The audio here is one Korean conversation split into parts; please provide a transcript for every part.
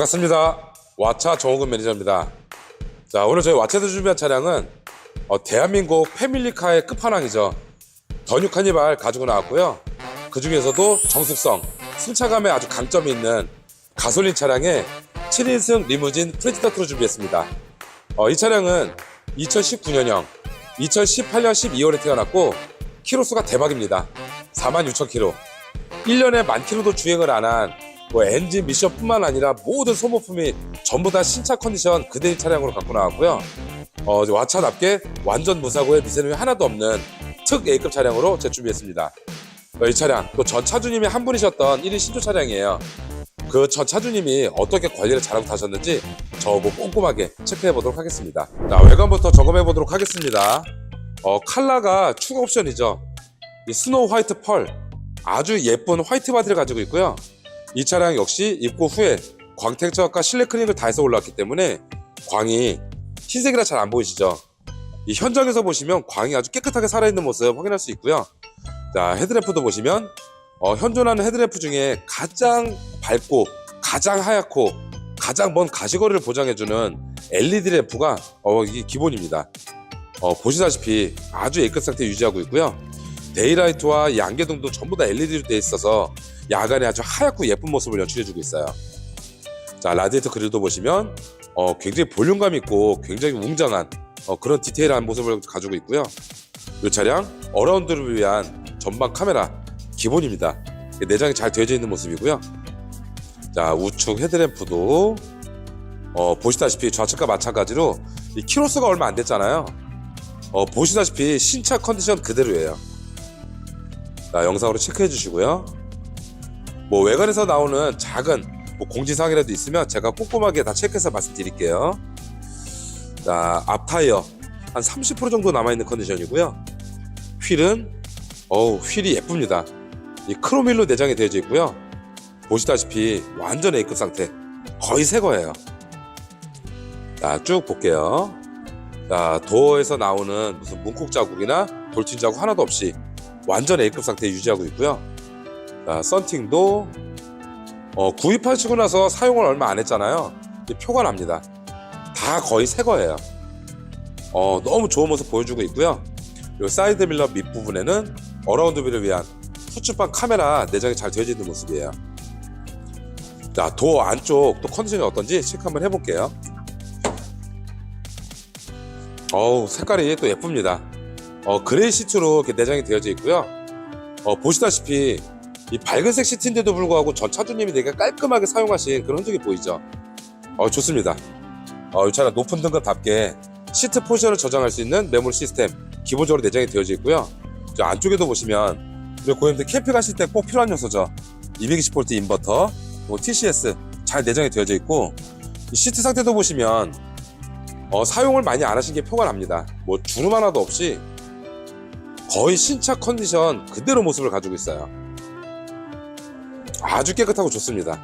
반갑습니다. 와차 정호근 매니저입니다. 자, 오늘 저희 와차에서 준비한 차량은 어, 대한민국 패밀리카의 끝판왕이죠. 더뉴 카니발 가지고 나왔고요. 그 중에서도 정숙성, 승차감에 아주 강점이 있는 가솔린 차량의 7인승 리무진 프레지터트로 준비했습니다. 어, 이 차량은 2019년형, 2018년 12월에 태어났고 키로수가 대박입니다. 46,000km. 1년에 만 킬로도 주행을 안한 뭐 엔진 미션뿐만 아니라 모든 소모품이 전부 다 신차 컨디션 그대의 차량으로 갖고 나왔고요. 어, 와차답게 완전 무사고에 미세누이 하나도 없는 특 A급 차량으로 재준비했습니다. 어, 이 차량 또 전 차주님이 한 분이셨던 1인 신조 차량이에요. 그 전 차주님이 어떻게 관리를 잘하고 타셨는지 저거 꼼꼼하게 체크해 보도록 하겠습니다. 자, 외관부터 점검해 보도록 하겠습니다. 어, 칼라가 추가 옵션이죠. 이 스노우 화이트 펄 아주 예쁜 화이트 바디를 가지고 있고요. 이 차량 역시 입고 후에 광택적과 실내 클링을 다 해서 올라왔기 때문에 광이 흰색이라 잘 안 보이시죠? 이 현장에서 보시면 광이 아주 깨끗하게 살아있는 모습 확인할 수 있고요. 자 헤드램프도 보시면 어, 현존하는 헤드램프 중에 가장 밝고 가장 하얗고 가장 먼 가시거리를 보장해주는 LED 램프가 어, 이게 기본입니다. 어, 보시다시피 아주 A급 상태 유지하고 있고요. 데이라이트와 이 안개등도 전부 다 LED로 되어 있어서 야간에 아주 하얗고 예쁜 모습을 연출해주고 있어요. 자 라디에이터 그릴도 보시면 어, 굉장히 볼륨감 있고 굉장히 웅장한 어, 그런 디테일한 모습을 가지고 있고요. 이 차량 어라운드를 위한 전방 카메라 기본입니다. 내장이 잘 되어져 있는 모습이고요. 자 우측 헤드램프도 어, 보시다시피 좌측과 마찬가지로 이 키로수가 얼마 안 됐잖아요. 어, 보시다시피 신차 컨디션 그대로예요. 자, 영상으로 체크해 주시고요. 뭐 외관에서 나오는 작은 뭐 공지사항이라도 있으면 제가 꼼꼼하게 다 체크해서 말씀드릴게요. 자, 앞 타이어 한 30% 정도 남아있는 컨디션이고요. 휠은 어우 휠이 예쁩니다. 이 크로밀로 내장이 되어져 있고요. 보시다시피 완전 A급 상태 거의 새 거예요. 자, 쭉 볼게요. 자, 도어에서 나오는 무슨 문콕 자국이나 돌진 자국 하나도 없이 완전 A급 상태 유지하고 있고요. 자, 썬팅도 어, 구입하시고 나서 사용을 얼마 안 했잖아요. 표가 납니다. 다 거의 새 거예요. 어, 너무 좋은 모습 보여주고 있고요. 이 사이드 밀러 밑부분에는 어라운드 뷰를 위한 후측방 카메라 내장이 잘 되어져 있는 모습이에요. 자, 도어 안쪽 또 컨디션이 어떤지 체크 한번 해볼게요. 어우, 색깔이 또 예쁩니다. 어, 그레이 시트로 이렇게 내장이 되어져 있고요. 어, 보시다시피 이 밝은색 시트인데도 불구하고 전 차주님이 되게 깔끔하게 사용하신 그런 흔적이 보이죠. 어, 좋습니다. 어, 이 차량 높은 등급답게 시트 포지션을 저장할 수 있는 메모리 시스템 기본적으로 내장이 되어져 있고요. 저 안쪽에도 보시면 우리 고객님들 캠핑 하실 때 꼭 필요한 요소죠. 220V 인버터, 그리고 TCS 잘 내장이 되어져 있고 이 시트 상태도 보시면 어, 사용을 많이 안 하신 게 표가 납니다. 뭐 주름 하나도 없이 거의 신차 컨디션 그대로 모습을 가지고 있어요. 아주 깨끗하고 좋습니다.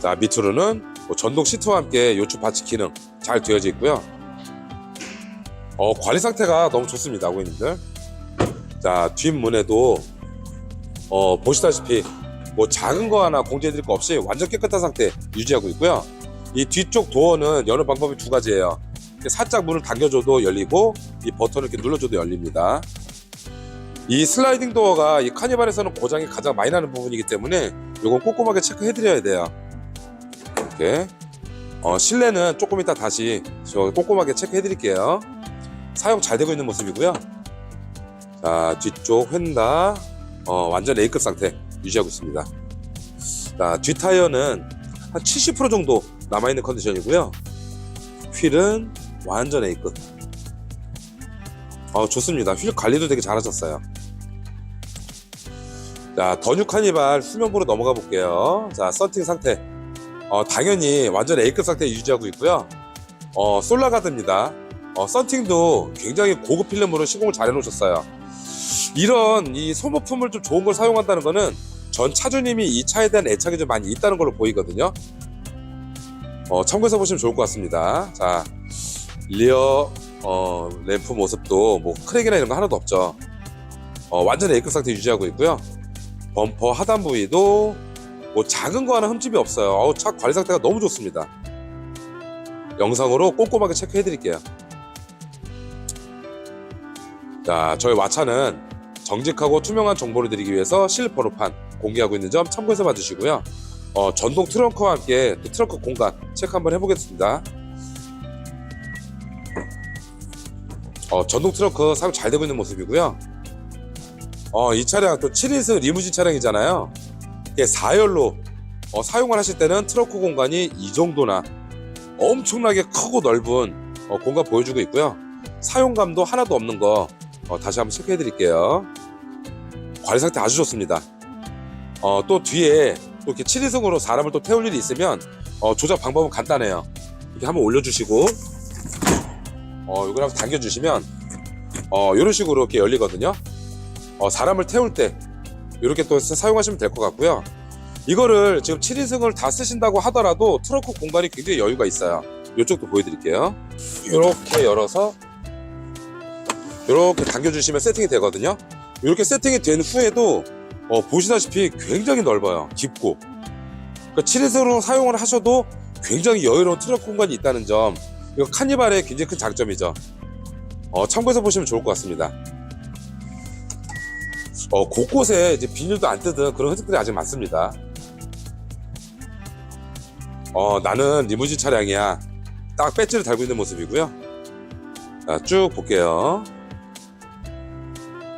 자 밑으로는 뭐 전동 시트와 함께 요추 받치 기능 잘 되어져 있고요. 어, 관리 상태가 너무 좋습니다, 고객님들. 자 뒷문에도 어, 보시다시피 뭐 작은 거 하나 공지해드릴 거 없이 완전 깨끗한 상태 유지하고 있고요. 이 뒤쪽 도어는 여는 방법이 두 가지예요. 살짝 문을 당겨줘도 열리고 이 버튼을 이렇게 눌러줘도 열립니다. 이 슬라이딩 도어가 이 카니발에서는 고장이 가장 많이 나는 부분이기 때문에 이건 꼼꼼하게 체크해드려야 돼요. 이렇게 어, 실내는 조금 이따 다시 저 꼼꼼하게 체크해드릴게요. 사용 잘 되고 있는 모습이고요. 자 뒤쪽 휀다 어, 완전 A급 상태 유지하고 있습니다. 자, 뒷 타이어는 한 70% 정도 남아있는 컨디션이고요. 휠은 완전 A급. 어, 좋습니다. 휠 관리도 되게 잘하셨어요. 자, 더뉴 카니발 수면부로 넘어가 볼게요. 자, 썬팅 상태. 어, 당연히 완전 A급 상태 유지하고 있고요. 어, 솔라가드입니다. 어, 썬팅도 굉장히 고급 필름으로 시공을 잘 해놓으셨어요. 이런 이 소모품을 좀 좋은 걸 사용한다는 거는 전 차주님이 이 차에 대한 애착이 좀 많이 있다는 걸로 보이거든요. 어, 참고해서 보시면 좋을 것 같습니다. 자, 리어 어, 램프 모습도 뭐 크랙이나 이런 거 하나도 없죠. 어, 완전 A급 상태 유지하고 있고요. 범퍼 하단 부위도 뭐뭐 작은 거 하나 흠집이 없어요. 어우, 차 관리 상태가 너무 좋습니다. 영상으로 꼼꼼하게 체크해 드릴게요. 자, 저희 와차는 정직하고 투명한 정보를 드리기 위해서 실내 번호판 공개하고 있는 점 참고해서 봐주시고요. 어, 전동 트렁크와 함께 또 트렁크 공간 체크 한번 해보겠습니다. 어, 전동 트렁크 사용 잘 되고 있는 모습이고요. 어, 이 차량 또 7인승 리무진 차량이잖아요. 이게 4열로 어, 사용을 하실 때는 트렁크 공간이 이 정도나 엄청나게 크고 넓은 어, 공간 보여주고 있고요. 사용감도 하나도 없는 거 어, 다시 한번 체크해 드릴게요. 관리 상태 아주 좋습니다. 어, 또 뒤에 또 이렇게 7인승으로 사람을 또 태울 일이 있으면 어, 조작 방법은 간단해요. 이렇게 한번 올려주시고 어, 이걸 한번 당겨주시면 어, 이런 식으로 이렇게 열리거든요. 어, 사람을 태울 때 이렇게 또 사용하시면 될 것 같고요. 이거를 지금 7인승을 다 쓰신다고 하더라도 트렁크 공간이 굉장히 여유가 있어요. 이쪽도 보여드릴게요. 이렇게 열어서 이렇게 당겨주시면 세팅이 되거든요. 이렇게 세팅이 된 후에도 어, 보시다시피 굉장히 넓어요. 깊고. 그러니까 7인승으로 사용을 하셔도 굉장히 여유로운 트렁크 공간이 있다는 점 이거 카니발의 굉장히 큰 장점이죠. 어, 참고해서 보시면 좋을 것 같습니다. 어, 곳곳에 이제 비닐도 안 뜯은 그런 흔적들이 아직 많습니다. 어, 나는 리무진 차량이야. 딱 배지를 달고 있는 모습이고요. 자, 쭉 볼게요.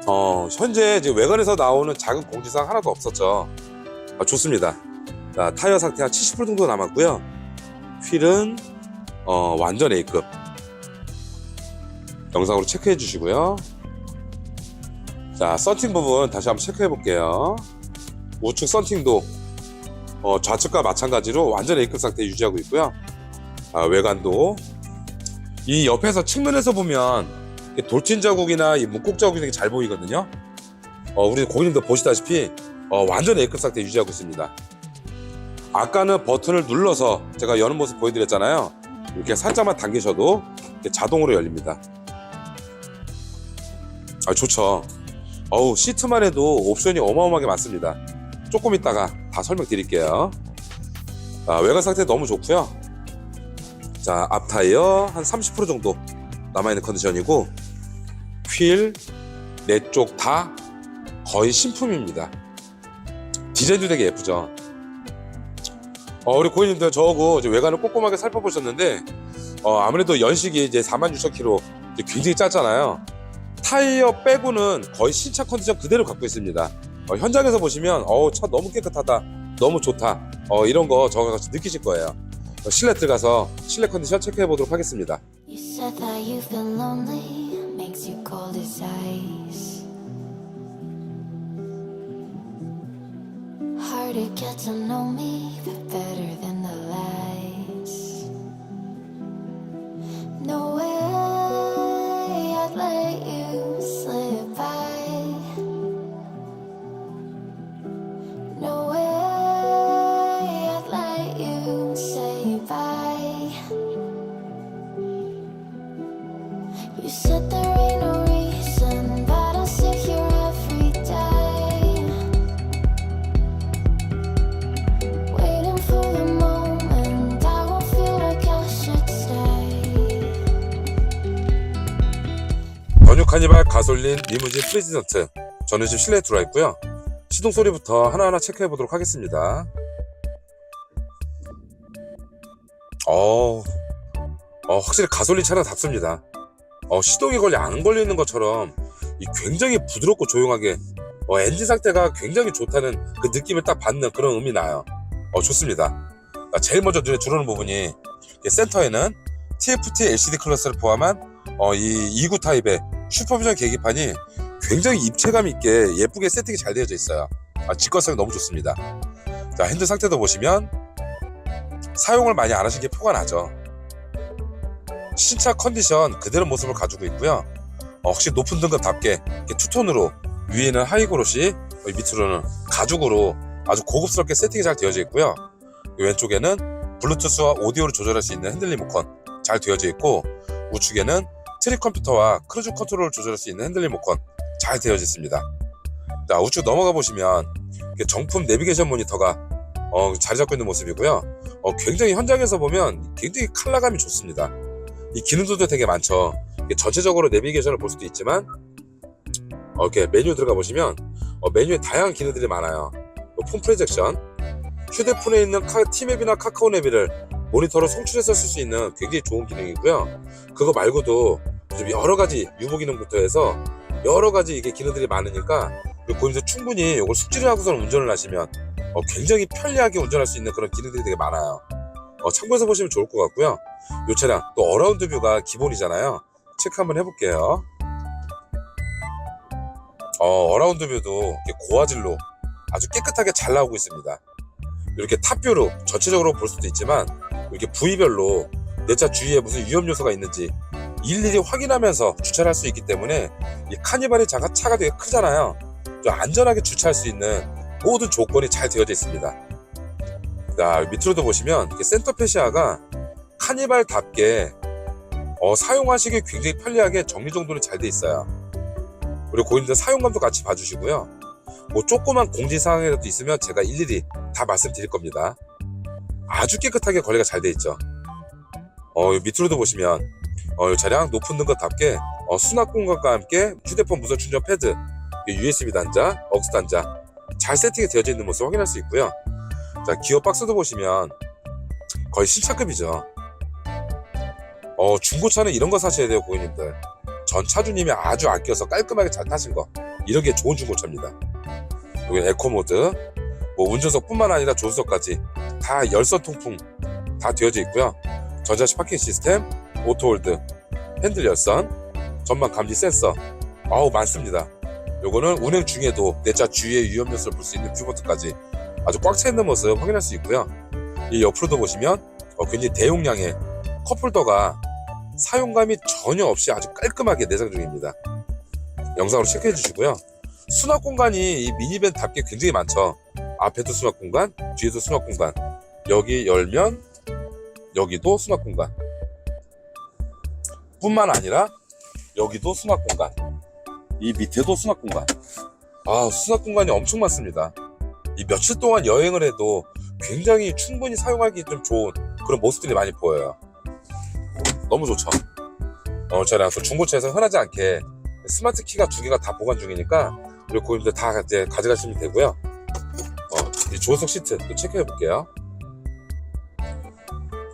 어, 현재 지금 외관에서 나오는 작은 공지사항 하나도 없었죠. 아, 좋습니다. 자, 타이어 상태 한 70% 정도 남았고요. 휠은 어, 완전 A급. 영상으로 체크해 주시고요. 자, 썬팅 부분 다시 한번 체크해 볼게요. 우측 썬팅도 어, 좌측과 마찬가지로 완전 A급 상태 유지하고 있고요. 아, 외관도 이 옆에서 측면에서 보면 돌진 자국이나 이 문콕 자국이 되게 잘 보이거든요. 어, 우리 고객님도 보시다시피 어, 완전 A급 상태 유지하고 있습니다. 아까는 버튼을 눌러서 제가 여는 모습 보여드렸잖아요. 이렇게 살짝만 당기셔도 이렇게 자동으로 열립니다. 아, 좋죠. 어우, 시트만 해도 옵션이 어마어마하게 많습니다. 조금 있다가 다 설명드릴게요. 아, 외관 상태 너무 좋고요. 자, 앞 타이어 한 30% 정도 남아있는 컨디션이고 휠, 네쪽다 거의 신품입니다. 디자인도 되게 예쁘죠. 어, 우리 고객님들 저하고 이제 외관을 꼼꼼하게 살펴보셨는데 어, 아무래도 연식이 이제 46,000km 굉장히 짧잖아요. 타이어 빼고는 거의 신차 컨디션 그대로 갖고 있습니다. 어, 현장에서 보시면 어우 차 너무 깨끗하다, 너무 좋다, 어, 이런 거 저와 같이 느끼실 거예요. 어, 실내 들어가서 실내 컨디션 체크해 보도록 하겠습니다. Hard to get to know me, but better than 카니발 가솔린 리무진 저는 지금 실내에 들어와 있고요. 시동 소리부터 하나하나 체크해 보도록 하겠습니다. 어, 어 확실히 가솔린 차는 답습니다. 어, 시동이 걸리 안 걸려 있는 것처럼 이 굉장히 부드럽고 조용하게 어, 엔진 상태가 굉장히 좋다는 그 느낌을 딱 받는 그런 음이 나요. 어, 좋습니다. 아, 제일 먼저 눈에 들어오는 부분이 이 센터에는 TFT LCD 클래스를 포함한 어, 이 2구 타입의 슈퍼비전 계기판이 굉장히 입체감 있게 예쁘게 세팅이 잘 되어져 있어요. 아, 직관성이 너무 좋습니다. 자, 핸들 상태도 보시면 사용을 많이 안 하신 게 표가 나죠. 신차 컨디션 그대로 모습을 가지고 있고요. 어, 확실히 높은 등급답게 투톤으로 위에는 하이그로시 밑으로는 가죽으로 아주 고급스럽게 세팅이 잘 되어져 있고요. 이 왼쪽에는 블루투스와 오디오를 조절할 수 있는 핸들 리모컨 잘 되어져 있고 우측에는 트릭 컴퓨터와 크루즈 컨트롤을 조절할 수 있는 핸들 리모컨 잘 되어져 있습니다. 자 우측 넘어가 보시면 정품 내비게이션 모니터가 어, 자리 잡고 있는 모습이고요. 어, 굉장히 현장에서 보면 굉장히 컬러감이 좋습니다. 이 기능들도 되게 많죠. 전체적으로 내비게이션을 볼 수도 있지만 어, 이렇게 메뉴 들어가 보시면 어, 메뉴에 다양한 기능들이 많아요. 뭐폰 프로젝션, 휴대폰에 있는 카, 티맵이나 카카오 내비를 모니터로 송출해서 쓸 수 있는 굉장히 좋은 기능이고요. 그거 말고도 좀 여러 가지 유보 기능부터 해서 여러 가지 이게 기능들이 많으니까 고객님들 충분히 이걸 숙지를 하고서 운전을 하시면 어, 굉장히 편리하게 운전할 수 있는 그런 기능들이 되게 많아요. 어, 참고해서 보시면 좋을 것 같고요. 이 차량 또 어라운드 뷰가 기본이잖아요. 체크 한번 해볼게요. 어, 어라운드 뷰도 고화질로 아주 깨끗하게 잘 나오고 있습니다. 이렇게 탑뷰로 전체적으로 볼 수도 있지만 이렇게 부위별로 내 차 주위에 무슨 위험 요소가 있는지 일일이 확인하면서 주차를 할 수 있기 때문에 이 카니발이 차가, 차가 되게 크잖아요. 좀 안전하게 주차할 수 있는 모든 조건이 잘 되어져 있습니다. 자, 밑으로도 보시면 이렇게 센터 페시아가 카니발답게 어, 사용하시기 굉장히 편리하게 정리정돈이 잘 돼 있어요. 그리고 고객님들 사용감도 같이 봐주시고요. 뭐 조그만 공지사항이라도 있으면 제가 일일이 다 말씀드릴 겁니다. 아주 깨끗하게 관리가 잘 돼 있죠. 어, 이 밑으로도 보시면 어, 이 차량 높은 등급답게 어, 수납 공간과 함께 휴대폰 무선 충전 패드, USB 단자, 억스 단자 잘 세팅이 되어져 있는 모습 확인할 수 있고요. 자, 기어 박스도 보시면 거의 신차급이죠. 어, 중고차는 이런 거 사셔야 돼요, 고객님들. 전 차주님이 아주 아껴서 깔끔하게 잘 타신 거. 이런 게 좋은 중고차입니다. 여기 에코 모드, 뭐 운전석뿐만 아니라 조수석까지 다 열선 통풍 다 되어져 있고요. 전자식 파킹 시스템, 오토홀드, 핸들 열선, 전방 감지 센서, 아우 많습니다. 요거는 운행 중에도 내 차 주위의 위험 요소를 볼 수 있는 뷰버튼까지 아주 꽉 차 있는 모습 확인할 수 있고요. 이 옆으로도 보시면 어, 굉장히 대용량의 컵홀더가 사용감이 전혀 없이 아주 깔끔하게 내장 중입니다. 영상으로 체크해 주시고요. 수납 공간이 이 미니밴답게 굉장히 많죠. 앞에도 수납 공간, 뒤에도 수납 공간. 여기 열면 여기도 수납 공간. 뿐만 아니라 여기도 수납 공간. 이 밑에도 수납 공간. 아, 수납 공간이 엄청 많습니다. 이 며칠 동안 여행을 해도 굉장히 충분히 사용하기 좀 좋은 그런 모습들이 많이 보여요. 너무 좋죠. 어, 저랑 또 중고차에서 흔하지 않게 스마트 키가 두 개가 다 보관 중이니까 우리 고객님들 다 이제 가져가시면 되고요. 어, 이 조수석 시트 또 체크해 볼게요.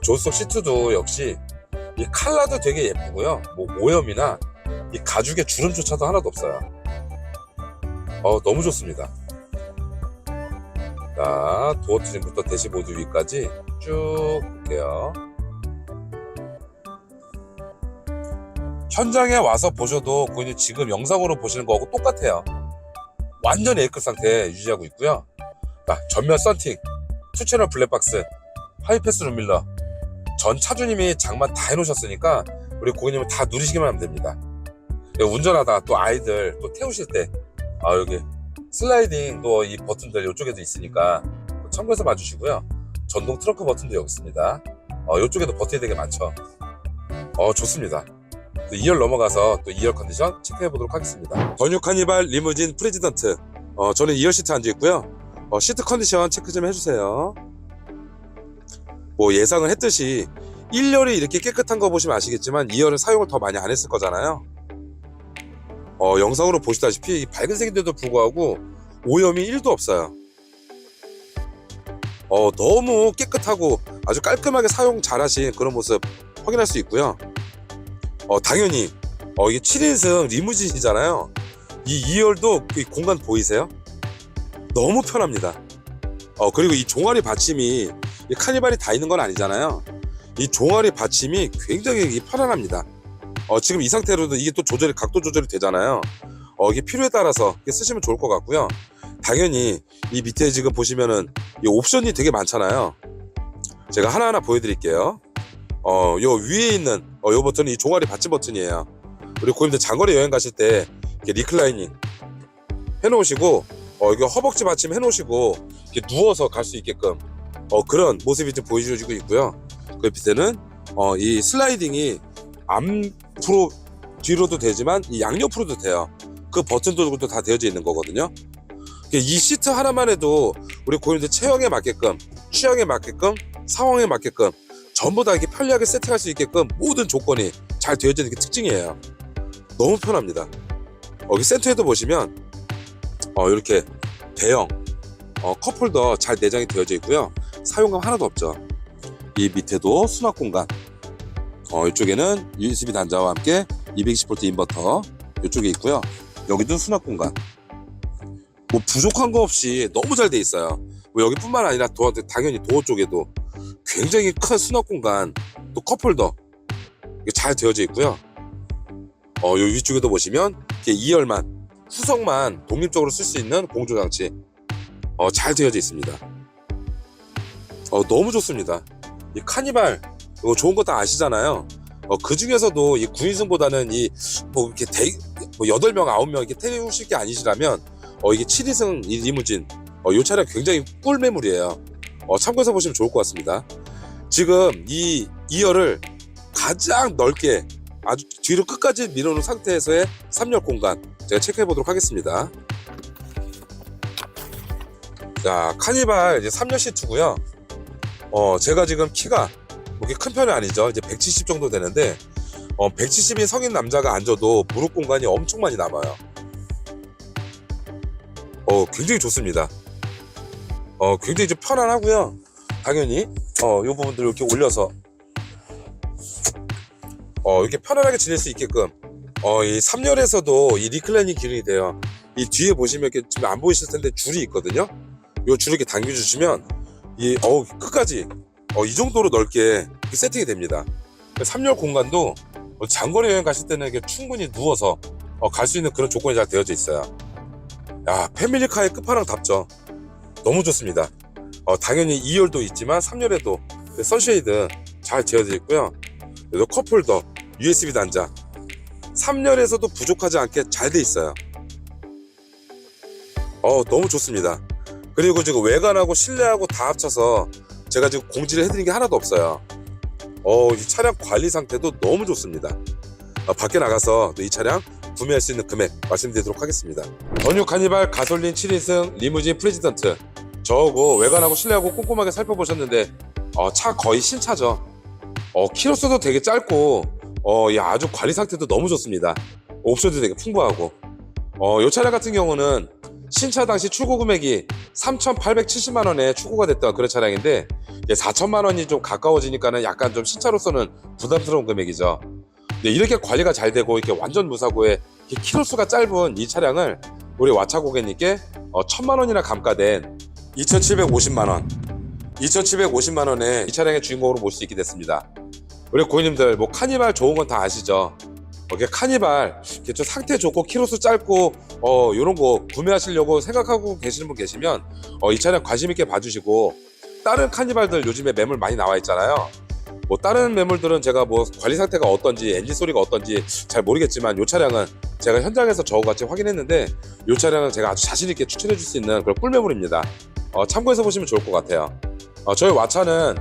조수석 시트도 역시 이 칼라도 되게 예쁘고요. 뭐 오염이나 이 가죽의 주름조차도 하나도 없어요. 어, 너무 좋습니다. 자, 도어 트림부터 대시보드 위까지 쭉 볼게요. 현장에 와서 보셔도 고객님 지금 영상으로 보시는 거하고 똑같아요. 완전 A급 상태 유지하고 있고요. 자, 전면 썬팅, 투채널 블랙박스, 하이패스 룸밀러, 전 차주님이 장만 다 해놓으셨으니까 우리 고객님은 다 누리시기만 하면 됩니다. 예, 운전하다 또 아이들 또 태우실 때, 아, 여기 슬라이딩 또 이 버튼들 이쪽에도 있으니까 참고해서 봐주시고요. 전동 트렁크 버튼도 여기 있습니다. 어, 이쪽에도 버튼이 되게 많죠. 어, 좋습니다. 또 2열 넘어가서 또 2열 컨디션 체크해 보도록 하겠습니다. 더뉴 카니발 리무진 프레지던트. 어, 저는 2열 시트 앉아 있고요. 어, 시트 컨디션 체크 좀 해주세요. 뭐 예상을 했듯이 1열이 이렇게 깨끗한 거 보시면 아시겠지만 2열은 사용을 더 많이 안 했을 거잖아요. 어, 영상으로 보시다시피 이 밝은 색인데도 불구하고 오염이 1도 없어요. 어, 너무 깨끗하고 아주 깔끔하게 사용 잘하신 그런 모습 확인할 수 있고요. 어, 당연히 어, 이게 7인승 리무진이잖아요. 이 2열도 이 공간 보이세요? 너무 편합니다. 어, 그리고 이 종아리 받침이 이 카니발이 다 있는 건 아니잖아요. 이 종아리 받침이 굉장히 이 편안합니다. 어, 지금 이 상태로도 이게 또 조절이 각도 조절이 되잖아요. 어, 이게 필요에 따라서 쓰시면 좋을 것 같고요. 당연히 이 밑에 지금 보시면은 이 옵션이 되게 많잖아요. 제가 하나하나 보여드릴게요. 어, 요 위에 있는 어, 요 버튼이 이 종아리 받침 버튼이에요. 우리 고객님들 장거리 여행 가실 때 이렇게 리클라이닝 해놓으시고 어, 이게 허벅지 받침 해놓으시고 이렇게 누워서 갈 수 있게끔 어, 그런 모습이 좀 보여주고 있고요. 그 밑에는 어, 이 슬라이딩이 앞으로 뒤로도 되지만 이 양옆으로도 돼요. 그 버튼들도 다 되어져 있는 거거든요. 이 시트 하나만 해도 우리 고객님들 체형에 맞게끔 취향에 맞게끔 상황에 맞게끔 전부 다 이렇게 편리하게 세팅할 수 있게끔 모든 조건이 잘 되어져 있는 게 특징이에요. 너무 편합니다. 여기 센터에도 보시면 어, 이렇게 대형 어, 컵홀더 잘 내장이 되어져 있고요. 사용감 하나도 없죠. 이 밑에도 수납 공간. 어, 이쪽에는 USB 단자와 함께 220V 인버터 이쪽에 있고요. 여기도 수납 공간. 뭐 부족한 거 없이 너무 잘 돼 있어요. 뭐 여기뿐만 아니라 도어, 당연히 도어 쪽에도 굉장히 큰 수납 공간, 또 컵홀더 이게 잘 되어져 있고요. 어, 요 위쪽에도 보시면 이렇게 2열만 후석만 독립적으로 쓸 수 있는 공조 장치 어, 잘 되어져 있습니다. 어, 너무 좋습니다. 이 카니발 이거 좋은 거 다 아시잖아요. 어, 그 중에서도 이 9인승보다는 이 뭐 이렇게 대, 뭐 8명, 9명 이렇게 태우실 게 아니시라면 어, 이게 7인승 이 리무진 어, 이 차량 굉장히 꿀 매물이에요. 어, 참고해서 보시면 좋을 것 같습니다. 지금 이 2열을 가장 넓게 아주 뒤로 끝까지 밀어놓은 상태에서의 3열 공간 제가 체크해 보도록 하겠습니다. 자, 카니발 이제 3열 시트고요. 어, 제가 지금 키가 그렇게 큰 편은 아니죠. 이제 170 정도 되는데 어, 170인 성인 남자가 앉아도 무릎 공간이 엄청 많이 남아요. 어, 굉장히 좋습니다. 어, 굉장히 좀 편안하고요. 당연히 어, 이 부분들 이렇게 올려서 어, 이렇게 편안하게 지낼 수 있게끔 어, 이 3열에서도 이 리클라이닝 기능이 돼요. 이 뒤에 보시면 이렇게 지금 안 보이실 텐데 줄이 있거든요. 이 줄을 이렇게 당겨주시면 이 어우 끝까지 어, 이 정도로 넓게 세팅이 됩니다. 3열 공간도 어, 장거리 여행 가실 때는 이렇게 충분히 누워서 어, 갈 수 있는 그런 조건이 잘 되어져 있어요. 야 패밀리카의 끝판왕답죠. 너무 좋습니다. 어, 당연히 2열도 있지만 3열에도 선쉐이드 잘 지어져 있고요. 그래도 컵홀더, USB 단자 3열에서도 부족하지 않게 잘 돼 있어요. 어, 너무 좋습니다. 그리고 지금 외관하고 실내하고 다 합쳐서 제가 지금 공지를 해드린 게 하나도 없어요. 어, 이 차량 관리 상태도 너무 좋습니다. 어, 밖에 나가서 또이 차량 구매할 수 있는 금액 말씀드리도록 하겠습니다. 전유 카니발 가솔린 7인승 리무진 프레지던트 저하고 외관하고 실내하고 꼼꼼하게 살펴보셨는데 어, 차 거의 신차죠. 어, 키로수도 되게 짧고 어, 이 아주 관리 상태도 너무 좋습니다. 옵션도 되게 풍부하고 어, 이 차량 같은 경우는 신차 당시 출고 금액이 3,870만 원에 출고가 됐던 그런 차량인데 이제 4천만 원이 좀 가까워지니까는 약간 좀 신차로서는 부담스러운 금액이죠. 근데 이렇게 관리가 잘 되고 이렇게 완전 무사고에 키로수가 짧은 이 차량을 우리 와차 고객님께 어, 천만 원이나 감가된 2,750만 원, 2,750만 원에 이 차량의 주인공으로 모실 수 있게 됐습니다. 우리 고객님들 뭐 카니발 좋은 건 다 아시죠? 이렇게 카니발 좀 상태 좋고 키로수 짧고 어 이런 거 구매하시려고 생각하고 계시는 분 계시면 어, 이 차량 관심 있게 봐주시고 다른 카니발들 요즘에 매물 많이 나와 있잖아요. 뭐 다른 매물들은 제가 뭐 관리 상태가 어떤지 엔진 소리가 어떤지 잘 모르겠지만 이 차량은 제가 현장에서 저와 같이 확인했는데 이 차량은 제가 아주 자신 있게 추천해 줄 수 있는 그런 꿀 매물입니다. 어, 참고해서 보시면 좋을 것 같아요. 어, 저희 와차는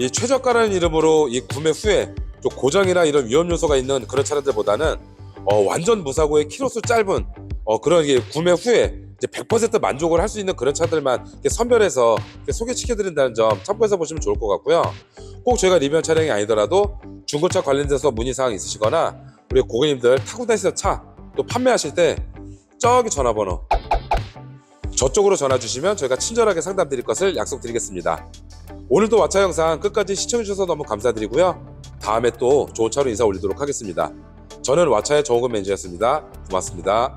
이 최저가라는 이름으로 이 구매 후에 좀 고장이나 이런 위험 요소가 있는 그런 차량들보다는 어, 완전 무사고의 키로수 짧은 어, 그런 게 구매 후에 이제 100% 만족을 할 수 있는 그런 차들만 선별해서 소개시켜드린다는 점 참고해서 보시면 좋을 것 같고요. 꼭 저희가 리뷰한 차량이 아니더라도 중고차 관련돼서 문의사항 있으시거나 우리 고객님들 타고 다니시는 차 또 판매하실 때 저기 전화번호 저쪽으로 전화 주시면 저희가 친절하게 상담 드릴 것을 약속드리겠습니다. 오늘도 와차 영상 끝까지 시청해주셔서 너무 감사드리고요. 다음에 또 좋은 차로 인사 올리도록 하겠습니다. 저는 와차의 정호근 매니저였습니다. 고맙습니다.